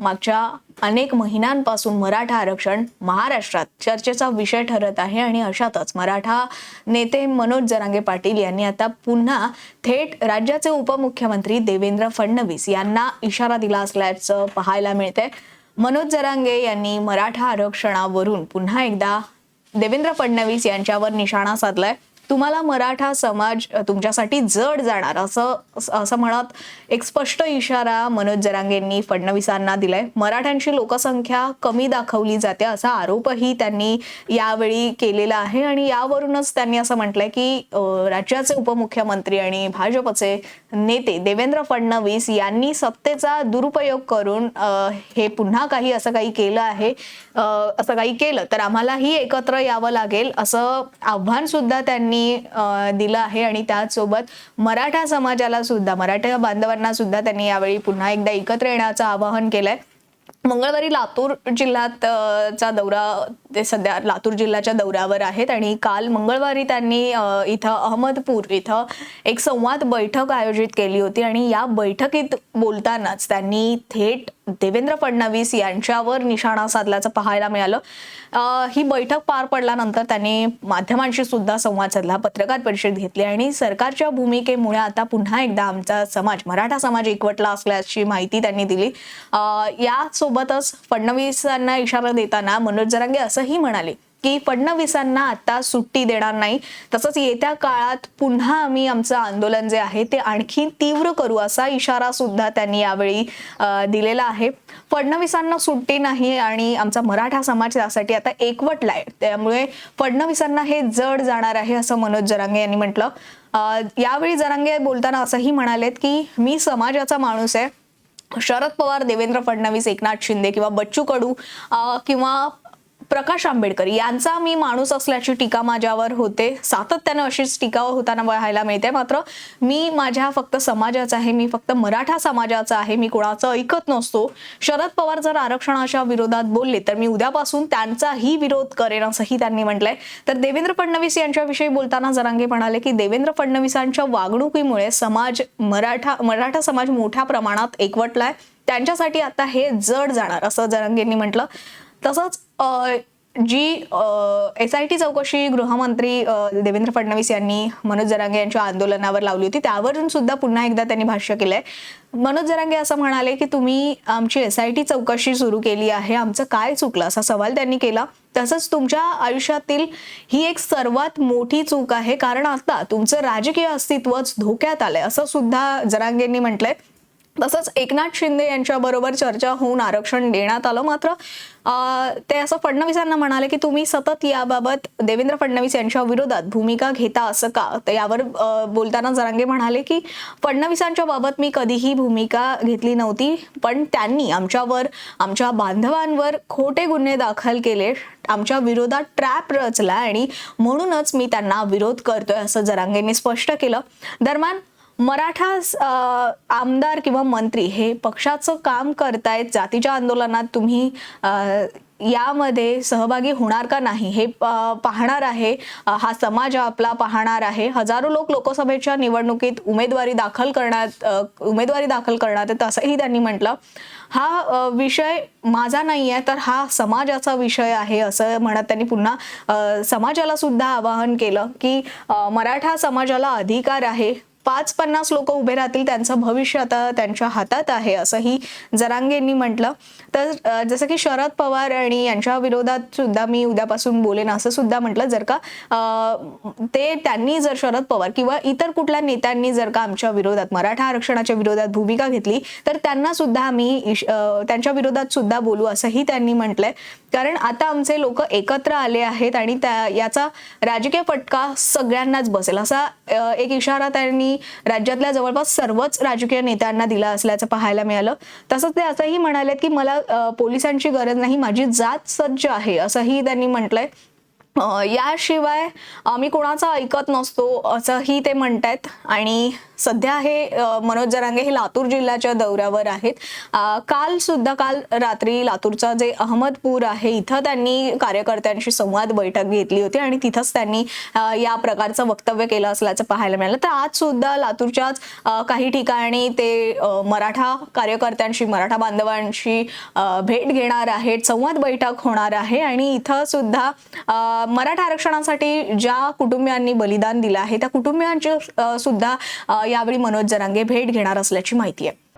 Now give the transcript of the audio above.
मागच्या अनेक महिन्यांपासून मराठा आरक्षण महाराष्ट्रात चर्चेचा विषय ठरत आहे आणि अशातच मराठा नेते मनोज जरांगे पाटील यांनी आता पुन्हा थेट राज्याचे उपमुख्यमंत्री देवेंद्र फडणवीस यांना इशारा दिला असल्याचं पाहायला मिळते मनोज जरांगे यांनी मराठा आरक्षणावरून पुन्हा एकदा देवेंद्र फडणवीस यांच्यावर निशाणा साधलाय. तुम्हाला मराठा समाज तुमच्यासाठी जड जाणार असं असं म्हणत एक स्पष्ट इशारा मनोज जरांगेंनी फडणवीसांना दिलाय. मराठ्यांची लोकसंख्या कमी दाखवली जाते असा आरोपही त्यांनी यावेळी केलेला आहे आणि यावरूनच त्यांनी असं म्हटलंय की राज्याचे उपमुख्यमंत्री आणि भाजपचे नेते देवेंद्र फडणवीस यांनी सत्तेचा दुरुपयोग करून हे पुन्हा काही असं काही केलं आहे. असं काही केलं तर आम्हालाही एकत्र यावं लागेल असं आव्हान सुद्धा त्यांनी त्यांनी दिलं आहे आणि त्याचसोबत मराठा समाजाला सुद्धा मराठा बांधवांना सुद्धा त्यांनी यावेळी पुन्हा एकदा एकत्र येण्याचं आवाहन केलंय. मंगळवारी लातूर जिल्ह्यात चा दौरा ते सध्या लातूर जिल्ह्याच्या दौऱ्यावर आहेत आणि काल मंगळवारी त्यांनी इथं अहमदपूर इथं एक संवाद बैठक आयोजित केली होती आणि या बैठकीत बोलतानाच त्यांनी थेट देवेंद्र फडणवीस यांच्यावर निशाणा साधल्याचं पाहायला मिळालं. ही बैठक पार पडल्यानंतर त्यांनी माध्यमांशी सुद्धा संवाद साधला पत्रकार परिषद घेतली आणि सरकारच्या भूमिकेमुळे आता पुन्हा एकदा आमचा समाज मराठा समाज एकवटला असल्याची माहिती त्यांनी दिली. यासोबतच फडणवीसांना इशारा देताना मनोज जरांगे असंही म्हणाले की फडणवीसांना आता सुट्टी देणार नाही. तसंच येत्या काळात पुन्हा आम्ही आमचं आंदोलन जे आहे ते आणखी तीव्र करू असा इशारा सुद्धा त्यांनी यावेळी दिलेला आहे. फडणवीसांना सुट्टी नाही आणि आमचा मराठा समाज त्यासाठी आता एकवटलाय त्यामुळे फडणवीसांना हे जड जाणार आहे असं मनोज जरांगे यांनी म्हटलं. यावेळी जरांगे बोलताना असंही म्हणालेत की मी समाजाचा माणूस आहे. शरद पवार देवेंद्र फडणवीस एकनाथ शिंदे किंवा बच्चू कडू किंवा प्रकाश आंबेडकर यांचा मी माणूस असल्याची टीका माझ्यावर होते. सातत्यानं अशीच टीका होताना पाहायला मिळते. मात्र मी माझ्या फक्त समाजाचा आहे. मी फक्त मराठा समाजाचा आहे. मी कोणाचं ऐकत नसतो. शरद पवार जर आरक्षणाच्या विरोधात बोलले तर मी उद्यापासून त्यांचाही विरोध करेन असंही त्यांनी म्हटलंय. तर देवेंद्र फडणवीस यांच्याविषयी बोलताना जरांगे म्हणाले की देवेंद्र फडणवीसांच्या वागणुकीमुळे समाज मराठा मराठा समाज मोठ्या प्रमाणात एकवटलाय. त्यांच्यासाठी आता हे जड जाणार असं जरांगेंनी म्हटलं. तसंच जी एस आय टी चौकशी गृहमंत्री देवेंद्र फडणवीस यांनी मनोज जरांगे यांच्या आंदोलनावर लावली होती त्यावरून सुद्धा पुन्हा एकदा त्यांनी भाष्य केलंय. मनोज जरांगे असं म्हणाले की तुम्ही आमची एस आय टी चौकशी सुरू केली आहे आमचं काय चुकलं? असा सवाल त्यांनी केला. तसंच तुमच्या आयुष्यातील ही एक सर्वात मोठी चूक आहे कारण आता तुमचं राजकीय अस्तित्वच धोक्यात आलंय असं सुद्धा जरांगेंनी म्हटलंय. तसंच एकनाथ शिंदे यांच्याबरोबर चर्चा होऊन आरक्षण देण्यात आलं. मात्र ते असं फडणवीसांना म्हणाले की तुम्ही सतत याबाबत देवेंद्र फडणवीस यांच्या विरोधात भूमिका घेता असं का? तर यावर बोलताना जरांगे म्हणाले की फडणवीसांच्या बाबत मी कधीही भूमिका घेतली नव्हती पण त्यांनी आमच्यावर आमच्या बांधवांवर खोटे गुन्हे दाखल केले आमच्या विरोधात ट्रॅप रचला आणि म्हणूनच मी त्यांना विरोध करतोय असं जरांगेंनी स्पष्ट केलं. दरम्यान मराठा आमदार किंवा मंत्री हे पक्षाचं काम करतायत जातीच्या आंदोलनात तुम्ही यामध्ये सहभागी होणार का नाही हे पाहणार आहे. हा समाज आपला पाहणार आहे. हजारो लोक लोकसभेच्या निवडणुकीत उमेदवारी दाखल करण्यात उमेदवारी दाखल करण्यात येत असंही त्यांनी म्हटलं. हा विषय माझा नाही आहे तर हा समाजाचा विषय आहे असं म्हणत त्यांनी पुन्हा समाजाला सुद्धा आवाहन केलं की मराठा समाजाला अधिकार आहे. पाच पन्नास लोक उभे राहतील त्यांचं भविष्य आता त्यांच्या हातात आहे असंही जरांगेंनी म्हटलं. तर जसं की शरद पवार आणि यांच्या विरोधात सुद्धा मी उद्यापासून बोलेन असं सुद्धा म्हटलं. जर का ते त्यांनी जर शरद पवार किंवा इतर कुठल्या नेत्यांनी जर का आमच्या विरोधात मराठा आरक्षणाच्या विरोधात भूमिका घेतली तर त्यांना सुद्धा आम्ही त्यांच्या विरोधात सुद्धा बोलू असंही त्यांनी म्हटलंय. कारण आता आमचे लोक एकत्र आले आहेत आणि त्या याचा राजकीय फटका सगळ्यांनाच बसेल. असा एक इशारा त्यांनी राज्यातल्या जवळपास सर्वच राजकीय नेत्यांना दिला असल्याचं पाहायला मिळालं. तसंच ते असंही म्हणालेत की मला पोलिसांची गरज नाही माझी जात सज्ज आहे असंही त्यांनी म्हटलंय. याशिवाय आम्ही कोणाचं ऐकत नसतो असंही ते म्हणत आहेत आणि सध्या हे मनोज जरांगे हे लातूर जिल्ह्याच्या दौऱ्यावर आहेत. काल सुद्धा काल रात्री लातूरचा जे अहमदपूर आहे इथं त्यांनी कार्यकर्त्यांशी संवाद बैठक घेतली होती आणि तिथंच त्यांनी या प्रकारचं वक्तव्य केलं असल्याचं पाहायला मिळालं. तर आज सुद्धा लातूरच्याच काही ठिकाणी ते मराठा कार्यकर्त्यांशी मराठा बांधवांशी भेट घेणार आहेत संवाद बैठक होणार आहे आणि इथं सुद्धा मराठा आरक्षणासाठी ज्या कुटुंबियांनी बलिदान दिलं आहे त्या कुटुंबियांची सुद्धा यावेळी मनोज जरांगे भेट घेणार असल्याची माहिती आहे.